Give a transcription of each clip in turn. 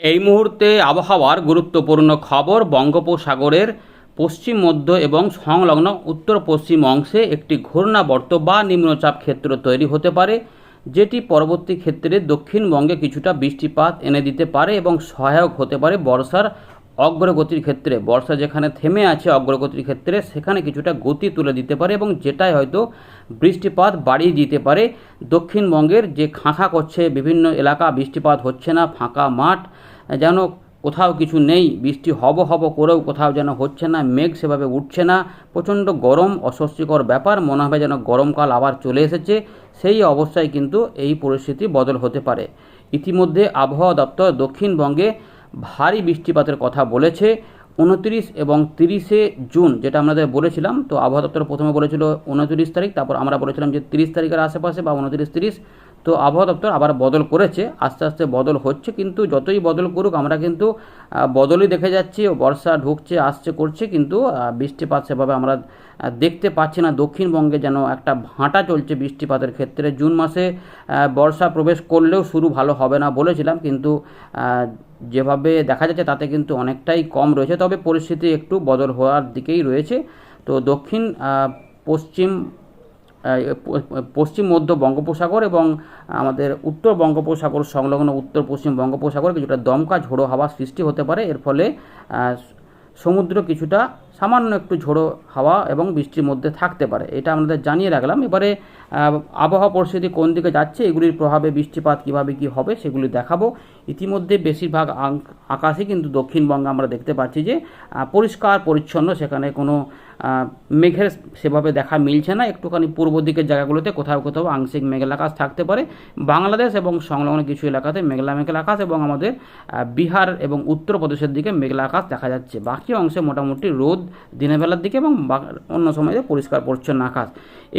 এই মুহূর্তে আবহাওয়ার গুরুত্বপূর্ণ খবর বঙ্গোপসাগরের পশ্চিম, মধ্য এবং সংলগ্ন উত্তর পশ্চিম অংশে একটি ঘূর্ণাবর্ত বা নিম্নচাপ ক্ষেত্র তৈরি হতে পারে, যেটি পরবর্তী ক্ষেত্রে দক্ষিণবঙ্গে কিছুটা বৃষ্টিপাত এনে দিতে পারে এবং সহায়ক হতে পারে বর্ষার অগ্রগতির ক্ষেত্রে, বর্ষা যেখানে থেমে আছে অগ্রগতির ক্ষেত্রে, সেখানে কিছুটা গতি তুলে দিতে পারে এবং যেটাই হয়তো বৃষ্টিপাত বাড়িয়ে দিতে পারে। দক্ষিণবঙ্গের যে খাঁখা করছে, বিভিন্ন এলাকা বৃষ্টিপাত হচ্ছে না, ফাঁকা মাঠ, যেন কোথাও কিছু নেই, বৃষ্টি হব হব করেও কোথাও যেন হচ্ছে না, মেঘ সেভাবে উঠছে না, প্রচণ্ড গরম, অস্বস্তিকর ব্যাপার, মনে হবে যেন গরমকাল আবার চলে এসেছে, সেই অবস্থায় কিন্তু এই পরিস্থিতি বদল হতে পারে। ইতিমধ্যে আবহাওয়া দপ্তর দক্ষিণবঙ্গে ভারী বৃষ্টিপাতের কথা বলেছে। উনত্রিশ এবং তিরিশে জুন যেটা আমাদের বলেছিলাম, তো আবহাওয়া দপ্তর প্রথমে বলেছিল উনত্রিশ তারিখ, তারপর আমরা বলেছিলাম যে তিরিশ তারিখের আশেপাশে বা উনত্রিশ তিরিশ। তো আবহাওয়া দপ্তর আবার বদল করেছে, আস্তে আস্তে বদল হচ্ছে, কিন্তু যতই বদল করুক আমরা কিন্তু বদলই দেখে যাচ্ছি, বর্ষা ঢুকছে, আসছে, করছে, কিন্তু বৃষ্টিপাত সেভাবে আমরা দেখতে পাচ্ছি না, দক্ষিণবঙ্গে যেন একটা ভাঁটা চলছে বৃষ্টিপাতের ক্ষেত্রে। জুন মাসে বর্ষা প্রবেশ করলেও শুরু ভালো হবে না বলেছিলাম, কিন্তু যেভাবে দেখা যাচ্ছে তাতে কিন্তু অনেকটাই কম রয়েছে, তবে পরিস্থিতি একটু বদল হওয়ার দিকেই রয়েছে। তো দক্ষিণ পশ্চিম পশ্চিম, মধ্য বঙ্গোপসাগর এবং আমাদের উত্তর বঙ্গোপসাগর সংলগ্ন উত্তর পশ্চিম বঙ্গোপসাগর কিছুটা দমকা ঝোড়ো হাওয়া সৃষ্টি হতে পারে। এর ফলে সমুদ্র কিছুটা সামান্য একটু ঝোড়ো হাওয়া এবং বৃষ্টির মধ্যে থাকতে পারে। এটা আমাদের জানিয়ে রাখলাম। এবারে আবহাওয়া পরিস্থিতি কোন দিকে যাচ্ছে, এগুলির প্রভাবে বৃষ্টিপাত কীভাবে কী হবে সেগুলি দেখাবো। ইতিমধ্যে বেশিরভাগ আকাশে কিন্তু দক্ষিণবঙ্গে আমরা দেখতে পাচ্ছি যে পরিষ্কার, পরিচ্ছন্ন, সেখানে কোনো মেঘের সেভাবে দেখা মিলছে না। একটুখানি পূর্ব দিকের জায়গাগুলোতে কোথাও কোথাও আংশিক মেঘলা আকাশ থাকতে পারে। বাংলাদেশ এবং সংলগ্ন কিছু এলাকাতে মেঘলা মেঘলা আকাশ এবং আমাদের বিহার এবং উত্তরপ্রদেশের দিকে মেঘলা আকাশ দেখা যাচ্ছে। বাকি অংশে মোটামুটি রোদ দিনের বেলার দিকে এবং অন্য সময়ে পরিষ্কার পরিচ্ছন্ন আকাশ।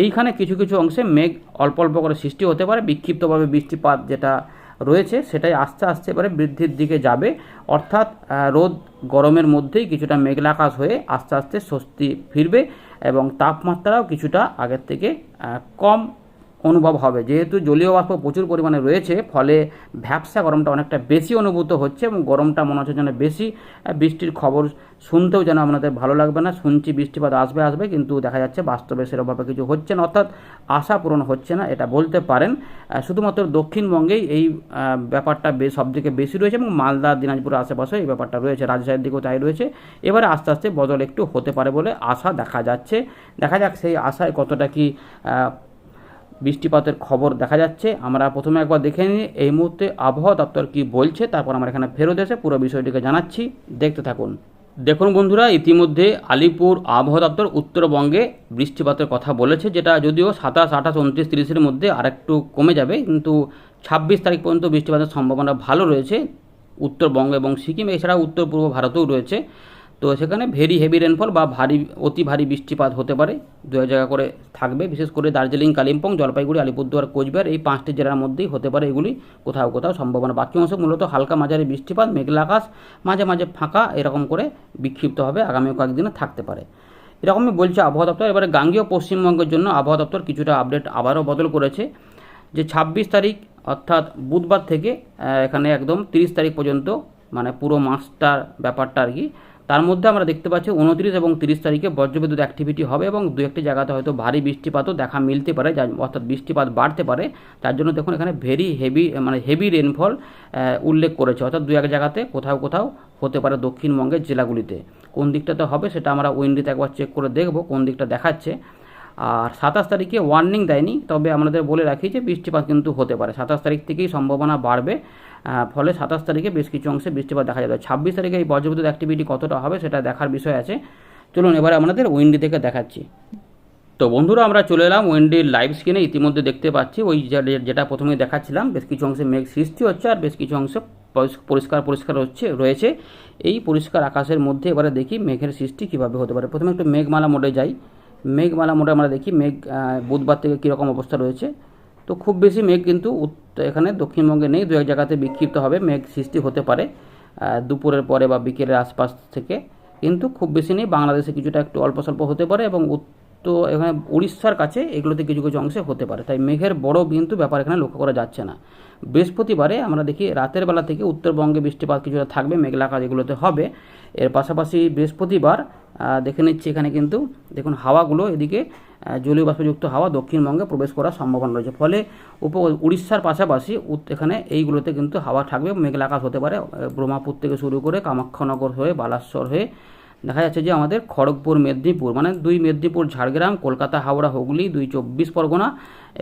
এইখানে কিছু কিছু অংশে মেঘ অল্প অল্প করে সৃষ্টি হতে পারে। বিক্ষিপ্তভাবে বৃষ্টিপাত যেটা রয়েছে, সেটাই আস্তে আস্তে এবারে বৃদ্ধির দিকে যাবে। অর্থাৎ রোদ গরমের মধ্যেই কিছুটা মেঘলাকাশ হয়ে আস্তে আস্তে স্বস্তি ফিরবে এবং তাপমাত্রাও কিছুটা আগের থেকে কম অনুভব হবে। যেহেতু জলীয় বাষ্প প্রচুর পরিমাণে রয়েছে, ফলে ভ্যাবসা গরমটা অনেকটা বেশি অনুভূত হচ্ছে এবং গরমটা মনে হচ্ছে যেন বেশি বৃষ্টির খবর শুনতেও যেন আপনাদের ভালো লাগবে না। শুনছি বৃষ্টিপাত আসবে আসবে, কিন্তু দেখা যাচ্ছে বাস্তবে সেরকমভাবে কিছু হচ্ছে না, অর্থাৎ আশা পূরণ হচ্ছে না, এটা বলতে পারেন। শুধুমাত্র দক্ষিণবঙ্গেই এই ব্যাপারটা সবদিকে বেশি রয়েছে এবং মালদা দিনাজপুরের আশেপাশে এই ব্যাপারটা রয়েছে, রাজশাহীর দিকেও তাই রয়েছে। এবারে আস্তে আস্তে বদল একটু হতে পারে বলে আশা দেখা যাচ্ছে। দেখা যাক সেই আশায় কতটা কি বৃষ্টিপাতের খবর দেখা যাচ্ছে। আমরা প্রথমে একবার দেখে নিই এই মুহূর্তে আবহাওয়া দপ্তর কি বলছে, তারপর আমরা এখানে ফেরত এসে পুরো বিষয়টিকে জানাচ্ছি। দেখতে থাকুন। দেখুন বন্ধুরা, ইতিমধ্যে আলিপুর আবহাওয়া দপ্তর উত্তরবঙ্গে বৃষ্টিপাতের কথা বলেছে, যেটা যদিও সাতাশ, আঠাশ, উনত্রিশ, তিরিশের মধ্যে আরেকটু কমে যাবে, কিন্তু ছাব্বিশ তারিখ পর্যন্ত বৃষ্টিপাতের সম্ভাবনা ভালো রয়েছে উত্তরবঙ্গ এবং সিকিম এছাড়া উত্তর পূর্ব ভারতেও রয়েছে। তো সেখানে ভেরি হেভি রেনফল বা ভারী, অতি ভারী বৃষ্টিপাত হতে পারে। দু জায়গা করে থাকবে। বিশেষ করে দার্জিলিং, কালিম্পং, জলপাইগুড়ি, আলিপুরদুয়ার, কোচবিহার এই পাঁচটি জেলার মধ্যেই হতে পারে এগুলি। কোথাও কোথাও সম্ভাবনা। বাকি অংশ মূলত হালকা মাঝারি বৃষ্টিপাত, মেঘলা আকাশ, মাঝে মাঝে ফাঁকা এরকম করে বিক্ষিপ্তভাবে আগামী কয়েকদিনে থাকতে পারে। এরকমই বলছে আবহাওয়া দপ্তর। এবারে গাঙ্গেয় পশ্চিমবঙ্গের জন্য আবহাওয়া দপ্তর কিছুটা আপডেট আবারও বদল করেছে। যে ছাব্বিশ তারিখ, অর্থাৎ বুধবার থেকে এখানে একদম তিরিশ তারিখ পর্যন্ত মানে পুরো মাসটার ব্যাপারটা আর কি তার মধ্যে আমরা দেখতে পাচ্ছি উনত্রিশ এবং তিরিশ তারিখে বজ্রবিদ্যুৎ অ্যাক্টিভিটি হবে এবং দু একটি জায়গাতে হয়তো ভারী বৃষ্টিপাতও দেখা মিলতে পারে যা অর্থাৎ বৃষ্টিপাত বাড়তে পারে। তার জন্য দেখুন এখানে ভেরি হেভি মানে হেভি রেনফল উল্লেখ করেছে। অর্থাৎ দু এক জায়গাতে কোথাও কোথাও হতে পারে দক্ষিণবঙ্গের জেলাগুলিতে। কোন দিকটাতে হবে সেটা আমরা উইন্ডিতে একবার চেক করে দেখব, কোন দিকটা দেখাচ্ছে। আর সাতাশ তারিখে ওয়ার্নিং দেয়নি, তবে আমাদের বলে রাখি যে বৃষ্টিপাত কিন্তু হতে পারে। সাতাশ তারিখ থেকেই সম্ভাবনা বাড়বে ফলে সাতাশ তারিখে বেশ কিছু অংশে বৃষ্টিপাত দেখা যাবে। ছাব্বিশ তারিখে এই বজ্রবিদ্যুৎ অ্যাক্টিভিটি কতটা হবে সেটা দেখার বিষয় আছে। চলুন এবারে আমাদের উইন্ডি থেকে দেখাচ্ছি। তো বন্ধুরা, আমরা চলে এলাম উইন্ডির লাইভ স্ক্রিনে ইতিমধ্যে দেখতে পাচ্ছি, ওই যেটা প্রথমে দেখাচ্ছিলাম, বেশ কিছু অংশে মেঘ সৃষ্টি হচ্ছে আর বেশ কিছু অংশে পরিষ্কার পরিষ্কার হচ্ছে, রয়েছে। এই পরিষ্কার আকাশের মধ্যে এবারে দেখি মেঘের সৃষ্টি কীভাবে হতে পারে। প্রথমে একটু মেঘমালা মোডে যাই। মেঘমালা মোডে আমরা দেখি, মেঘ বুধবার থেকে কীরকম অবস্থা রয়েছে। তো খুব বেশি মেঘ কিন্তু এখানে দক্ষিণবঙ্গে নেই দু এক জায়গাতে বিক্ষিপ্ত হবে, মেঘ সৃষ্টি হতে পারে দুপুরের পরে বা বিকেলের আশপাশ থেকে। কিন্তু খুব বেশি নেই, বাংলাদেশে কিছুটা একটু অল্প স্বল্প হতে পারে এবং তো এখানে উড়িষ্যার কাছে এগুলোতে কিছু কিছু অংশে হতে পারে। তাই মেঘের বড় কিন্তু ব্যাপার এখানে লক্ষ্য করা যাচ্ছে না। বৃহস্পতিবারে আমরা দেখি রাতের বেলা থেকে উত্তরবঙ্গে বৃষ্টিপাত কিছুটা থাকবে মেঘলা আকাশ এগুলোতে হবে। এর পাশাপাশি বৃহস্পতিবার দেখে নিচ্ছি এখানে কিন্তু দেখুন হাওয়াগুলো এদিকে আহ, জলীয় বাষ্পযুক্ত হাওয়া দক্ষিণবঙ্গে প্রবেশ করার সম্ভাবনা রয়েছে। ফলে উপ উড়িষ্যার পাশাপাশি এখানে এইগুলোতে কিন্তু হাওয়া থাকবে মেঘলা আকাশ হতে পারে। ব্রহ্মপুর থেকে শুরু করে কামাখ্যানগর হয়ে বালাশ্বর হয়ে দেখা যাচ্ছে যে আমাদের খড়গপুর, মেদিনীপুর মানে দুই মেদিনীপুর, ঝাড়গ্রাম, কলকাতা, হাওড়া, হুগলি, দুই চব্বিশ পরগনা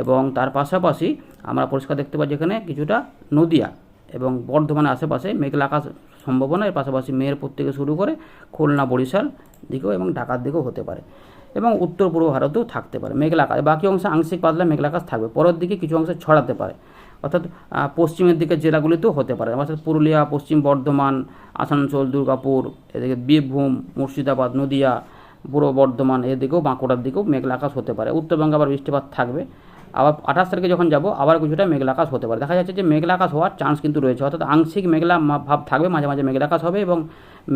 এবং তার পাশাপাশি আমরা পরিষ্কার দেখতে পাচ্ছি এখানে কিছুটা নদিয়া এবং বর্ধমানের আশেপাশে মেঘলা আকাশ সম্ভাবনা। এর পাশাপাশি মেহেরপুর থেকে শুরু করে খুলনা, বরিশাল দিকেও এবং ঢাকার দিকেও হতে পারে এবং উত্তর পূর্ব ভারতেও থাকতে পারে মেঘলা আকাশ। বাকি অংশে আংশিক পাতলা মেঘলা আকাশ থাকবে। পরের দিকে কিছু অংশে ছড়াতে পারে। অর্থাৎ পশ্চিমের দিকের জেলাগুলিতেও হতে পারে। অর্থাৎ পুরুলিয়া, পশ্চিম বর্ধমান, আসানসোল, দুর্গাপুর, এদিকে বীরভূম, মুর্শিদাবাদ, নদিয়া, পূর্ব বর্ধমান এদিকেও বাঁকুড়ার দিকেও মেঘলা আকাশ হতে পারে। উত্তরবঙ্গে আবার বৃষ্টিপাত থাকবে। আবার আঠাশ তারিখে যখন যাব, আবার কিছুটা মেঘলা আকাশ হতে পারে। দেখা যাচ্ছে যে মেঘলা আকাশ হওয়ার চান্স কিন্তু রয়েছে। অর্থাৎ আংশিক মেঘলা ভাব থাকবে, মাঝে মাঝে মেঘলা আকাশ হবে এবং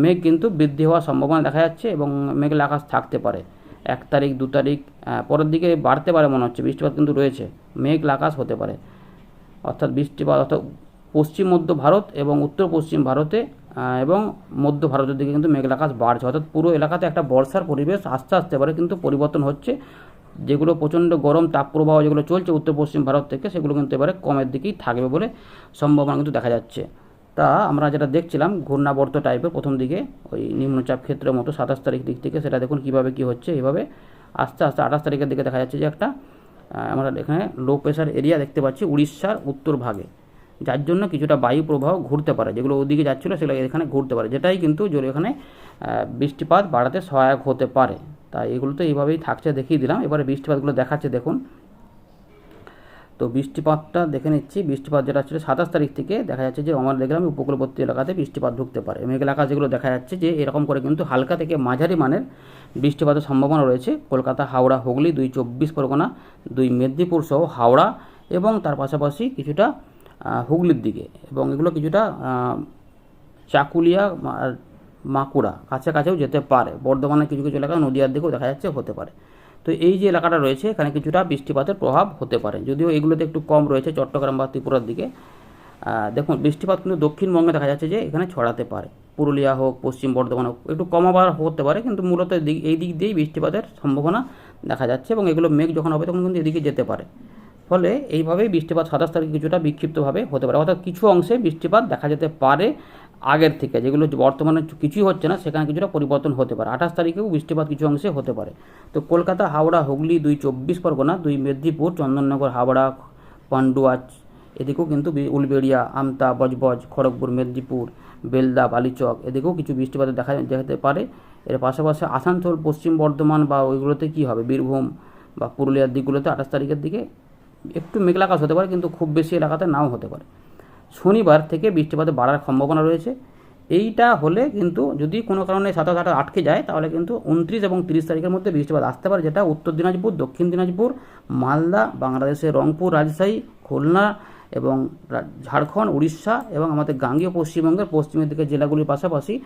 মেঘ কিন্তু বৃদ্ধি হওয়ার সম্ভাবনা দেখা যাচ্ছে এবং মেঘলা আকাশ থাকতে পারে। এক তারিখ, দু তারিখ পরের দিকে বাড়তে পারে মনে হচ্ছে। বৃষ্টিপাত কিন্তু রয়েছে। মেঘলা আকাশ হতে পারে। অর্থাৎ বৃষ্টিপাত অর্থাৎ পশ্চিম মধ্য ভারত এবং উত্তর পশ্চিম ভারতে এবং মধ্য ভারতের দিকে কিন্তু মেঘলা আকাশ বাড়ছে। অর্থাৎ পুরো এলাকাতে একটা বর্ষার পরিবেশ আস্তে আস্তে পারে কিন্তু পরিবর্তন হচ্ছে। যেগুলো প্রচণ্ড গরম তাপপ্রবাহ যেগুলো চলছে উত্তর পশ্চিম ভারত থেকে, সেগুলো কিন্তু এবারে কমের দিকেই থাকবে বলে সম্ভাবনা কিন্তু দেখা যাচ্ছে। তা আমরা যেটা দেখছিলাম, ঘূর্ণাবর্ত টাইপের প্রথম দিকে, ওই নিম্নচাপ ক্ষেত্রের মতো সাতাশ তারিখ দিক থেকে, সেটা দেখুন কীভাবে কী হচ্ছে। এভাবে আস্তে আস্তে আঠাশ তারিখের দিকে দেখা যাচ্ছে যে একটা আমরা এখানে লো প্রেশার এরিয়া দেখতে পাচ্ছি উড়িষ্যার উত্তর ভাগে। যার জন্য কিছুটা বায়ু প্রবাহ ঘুরতে পারে। যেগুলো ওদিকে যাচ্ছিল, সেগুলো এখানে ঘুরতে পারে। যেটাই কিন্তু জোর এখানে বৃষ্টিপাত বাড়াতে সহায়ক হতে পারে। তাই এগুলো তো এইভাবেই থাকছে, দেখিয়ে দিলাম। এবারে বৃষ্টিপাতগুলো দেখাচ্ছে, দেখুন। তো বৃষ্টিপাতটা দেখে নিচ্ছি। বৃষ্টিপাত যেটা ছিল সাতাশ তারিখ থেকে দেখা যাচ্ছে যে আমার দেখলাম উপকূলবর্তী এলাকাতে বৃষ্টিপাত ঢুকতে পারে। মেঘ এলাকা যেগুলো দেখা যাচ্ছে যে এরকম করে কিন্তু হালকা থেকে মাঝারি মানের বৃষ্টিপাতের সম্ভাবনা রয়েছে। কলকাতা, হাওড়া, হুগলি, দুই চব্বিশ পরগনা, দুই মেদিনীপুর সহ হাওড়া এবং তার পাশাপাশি কিছুটা হুগলির দিকে এবং এগুলো কিছুটা চাকুলিয়া মাকুড়া কাছাকাছিও যেতে পারে। বর্ধমানের কিছু কিছু এলাকা নদীয়ার দিকেও দেখা যাচ্ছে হতে পারে। তো এই যে এলাকাটা রয়েছে, এখানে কিছুটা বৃষ্টিপাতের প্রভাব হতে পারে। যদিও এগুলোতে একটু কম রয়েছে চট্টগ্রাম বা ত্রিপুরার দিকে। দেখুন, বৃষ্টিপাত কিন্তু দক্ষিণবঙ্গে দেখা যাচ্ছে যে এখানে ছড়াতে পারে। পুরুলিয়া হোক, পশ্চিম বর্ধমান হোক, একটু কম আবার হতে পারে, কিন্তু মূলত এই দিক দিয়েই বৃষ্টিপাতের সম্ভাবনা দেখা যাচ্ছে এবং এগুলো মেঘ যখন হবে তখন কিন্তু এদিকে যেতে পারে। ফলে এইভাবেই বৃষ্টিপাত সাতাশ তারিখে কিছুটা বিক্ষিপ্তভাবে হতে পারে। অর্থাৎ কিছু অংশে বৃষ্টিপাত দেখা যেতে পারে। আগের থেকে, যেগুলো বর্তমানে কিছুই হচ্ছে না, সেখানে কিছুটা পরিবর্তন হতে পারে। আঠাশ তারিখেও বৃষ্টিপাত কিছু অংশে হতে পারে। তো কলকাতা, হাওড়া, হুগলি দুই চব্বিশ পরগনা, দুই মেদিনীপুর, চন্দননগর, হাওড়া, পান্ডুয়া, এদিকেও কিন্তু উলবেড়িয়া, আমতা, বজবজ, খড়গপুর, মেদিনীপুর, বেলদা, বালিচক, এদিকেও কিছু বৃষ্টিপাত দেখা যেতে পারে। এর পাশাপাশি আসানসোল, পশ্চিম বর্ধমান বা ওইগুলোতে কী হবে? বীরভূম বা পুরুলিয়ার দিকগুলোতে আঠাশ তারিখের দিকে একটু মেঘলা আকাশ হতে পারে, কিন্তু খুব বেশি এলাকাতে নাও হতে পারে। শনিবার থেকে বৃষ্টিপাত বাড়ার সম্ভাবনা রয়েছে। এইটা হলে কিন্তু যদি কোনো কারণে সাতাশ আঠাশ আটকে যায়, তাহলে কিন্তু উনত্রিশ এবং তিরিশ তারিখের মধ্যে বৃষ্টিপাত আসতে পারে, যেটা উত্তর দিনাজপুর, দক্ষিণ দিনাজপুর, মালদা, বাংলাদেশের রংপুর, রাজশাহী, খুলনা এবং ঝাড়খণ্ড, উড়িষ্যা এবং আমাদের গাঙ্গীয় পশ্চিমবঙ্গের পশ্চিমের দিকে জেলাগুলির পাশাপাশি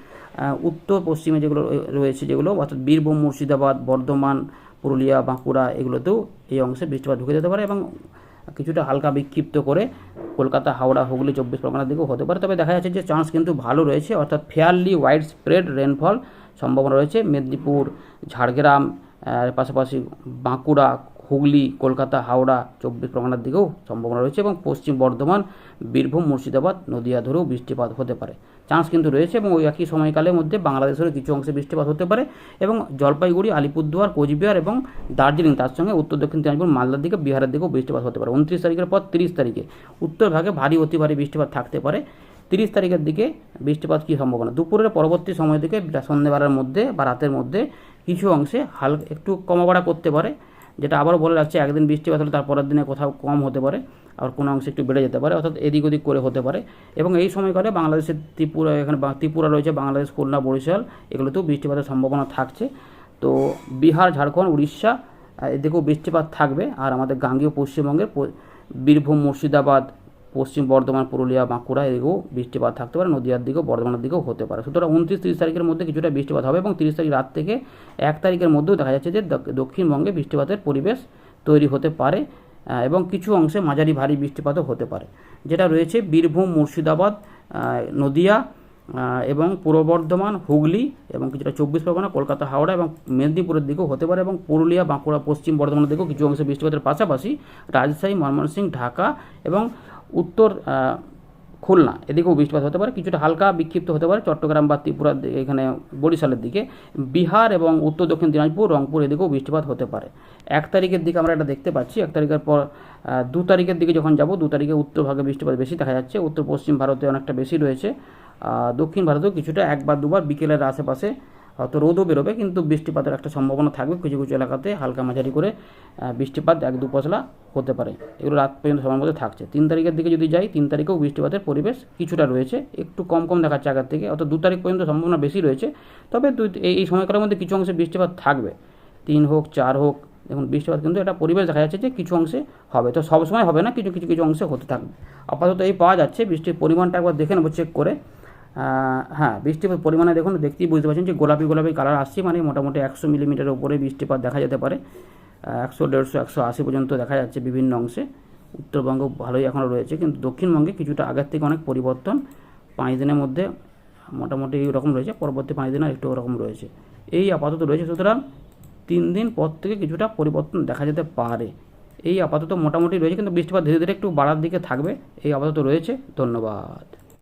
উত্তর পশ্চিমে যেগুলো রয়ে- রয়েছে যেগুলো, অর্থাৎ বীরভূম, মুর্শিদাবাদ, বর্ধমান, পুরুলিয়া, বাঁকুড়া, এগুলোতেও এই অংশে বৃষ্টিপাত ঢুকে যেতে পারে এবং কিছুটা হালকা বিক্ষিপ্ত করে কলকাতা, হাওড়া, হুগলি, চব্বিশ পরগনার দিকেও হতে পারে। তবে দেখা যাচ্ছে যে চান্স কিন্তু ভালো রয়েছে, অর্থাৎ ফেয়ারলি ওয়াইড স্প্রেড রেনফল সম্ভাবনা রয়েছে। মেদিনীপুর, ঝাড়গ্রাম পাশাপাশি বাঁকুড়া হুগলি, কলকাতা, হাওড়া চব্বিশ পরগনার দিকেও সম্ভাবনা রয়েছে এবং পশ্চিম বর্ধমান, বীরভূম, মুর্শিদাবাদ, নদিয়া ধরেও বৃষ্টিপাত হতে পারে। চান্স কিন্তু রয়েছে এবং ওই একই সময়কালের মধ্যে বাংলাদেশেরও কিছু অংশে বৃষ্টিপাত হতে পারে এবং জলপাইগুড়ি, আলিপুরদুয়ার, কোচবিহার এবং দার্জিলিং, তার সঙ্গে উত্তর দক্ষিণ দিনাজপুর, মালদার দিকে বিহারের দিকেও বৃষ্টিপাত হতে পারে। উনত্রিশ তারিখের পর তিরিশ তারিখে উত্তর ভাগে ভারী, অতি ভারী বৃষ্টিপাত থাকতে পারে। তিরিশ তারিখের দিকে বৃষ্টিপাত কী সম্ভাবনা? দুপুরের পরবর্তী সময় থেকে সন্ধ্যেবেলার মধ্যে বা রাতের মধ্যে কিছু অংশে হালকা একটু কমাবাড়া করতে পারে। যেটা আবারও বলে রাখছে, একদিন বৃষ্টি হলে তার পরের দিনে কোথাও কম হতে পারে আর কোনো অংশে একটু বেড়ে যেতে পারে, অর্থাৎ এদিক ওদিক করে হতে পারে। এবং এই সময়কালে বাংলাদেশের ত্রিপুরা, এখানে ত্রিপুরা রয়েছে, বাংলাদেশ, খুলনা, বরিশাল, এগুলোতেও বৃষ্টিপাতের সম্ভাবনা থাকছে। তো বিহার, ঝাড়খণ্ড, উড়িষ্যা এদিকেও বৃষ্টিপাত থাকবে। আর আমাদের গাঙ্গীয় পশ্চিমবঙ্গের বীরভূম, মুর্শিদাবাদ পশ্চিম বর্ধমান, পুরুলিয়া, বাঁকুড়া এদিকেও বৃষ্টিপাত থাকতে পারে, নদীয়ার দিকেও, বর্ধমানের দিকেও হতে পারে। সুতরাং উনত্রিশ তিরিশ তারিখের মধ্যে কিছুটা বৃষ্টিপাত হবে এবং তিরিশ তারিখ রাত থেকে এক তারিখের মধ্যেও দেখা যাচ্ছে যে দক- দক্ষিণবঙ্গে বৃষ্টিপাতের পরিবেশ তৈরি হতে পারে এবং কিছু অংশে মাঝারি ভারী বৃষ্টিপাতও হতে পারে। যেটা রয়েছে বীরভূম, মুর্শিদাবাদ নদিয়া এবং পূর্ব বর্ধমান, হুগলি এবং কিছুটা চব্বিশ পরগনা, কলকাতা, হাওড়া এবং মেদিনীপুরের দিকেও হতে পারে এবং পুরুলিয়া, বাঁকুড়া, পশ্চিম বর্ধমানের দিকেও কিছু অংশে বৃষ্টিপাতের পাশাপাশি রাজশাহী, ময়মনসিংহ, ঢাকা এবং উত্তর খুলনা। এদিকেও বৃষ্টিপাত হতে পারে, কিছুটা হালকা বিক্ষিপ্ত হতে পারে, চট্টগ্রাম বা ত্রিপুরা এখানে বরিশালের দিকে। বিহার এবং উত্তর দক্ষিণ দিনাজপুর, রংপুর এদিকেও বৃষ্টিপাত হতে পারে। এক তারিখের দিকে আমরা এটা দেখতে পাচ্ছি, এক তারিখের পর দু তারিখের দিকে যখন যাব, দু তারিখে উত্তর ভাগে বৃষ্টিপাত বেশি দেখা যাচ্ছে। উত্তর পশ্চিম ভারতে অনেকটা বেশি রয়েছে। দক্ষিণ ভারতেও কিছুটা, একবার দুবার বিকেলের আশেপাশে হয়তো রোদও বেরোবে, কিন্তু বৃষ্টিপাতের একটা সম্ভাবনা থাকবে। কিছু কিছু এলাকাতে হালকা মাঝারি করে বৃষ্টিপাত এক দু পশলা হতে পারে। এগুলো রাত পর্যন্ত সময়ের মধ্যে থাকছে। তিন তারিখের দিকে যদি যাই, তিন তারিখেও বৃষ্টিপাতের পরিবেশ কিছুটা রয়েছে। একটু কম কম দেখাচ্ছে আগের থেকে। অর্থাৎ দু তারিখ পর্যন্ত সম্ভাবনা বেশি রয়েছে। তবে দুই, এই সময়কালের মধ্যে কিছু অংশে বৃষ্টিপাত থাকবে। তিন হোক, চার হোক, দেখুন, বৃষ্টিপাত কিন্তু একটা পরিবেশ দেখা যাচ্ছে যে কিছু অংশে হবে। তো সবসময় হবে না, কিছু কিছু কিছু অংশে হতে থাকবে। আপাতত এই পাওয়া যাচ্ছে। বৃষ্টির পরিমাণটা একবার দেখে নেব চেক করে। হ্যাঁ বৃষ্টিপাত পরিমাণে দেখুন, দেখতেই বুঝতে পারছেন যে গোলাপি গোলাপি কালার আসছে মানে মোটামুটি একশো মিলিমিটার উপরে বৃষ্টিপাত দেখা যেতে পারে। একশো, দেড়শো, একশো আশি পর্যন্ত দেখা যাচ্ছে বিভিন্ন অংশে। উত্তরবঙ্গ ভালোই এখনও রয়েছে, কিন্তু দক্ষিণবঙ্গে কিছুটা আগের থেকে অনেক পরিবর্তন। পাঁচ দিনের মধ্যে মোটামুটি রকম রয়েছে, পরবর্তী পাঁচ দিনে একটু ওরকম রয়েছে। এই আপাতত রয়েছে, সুতরাং তিন দিন পর থেকে কিছুটা পরিবর্তন দেখা যেতে পারে। এই আপাতত মোটামুটি রয়েছে, কিন্তু বৃষ্টিপাত ধীরে ধীরে একটু বাড়ার দিকে থাকবে। এই আপাতত রয়েছে, ধন্যবাদ।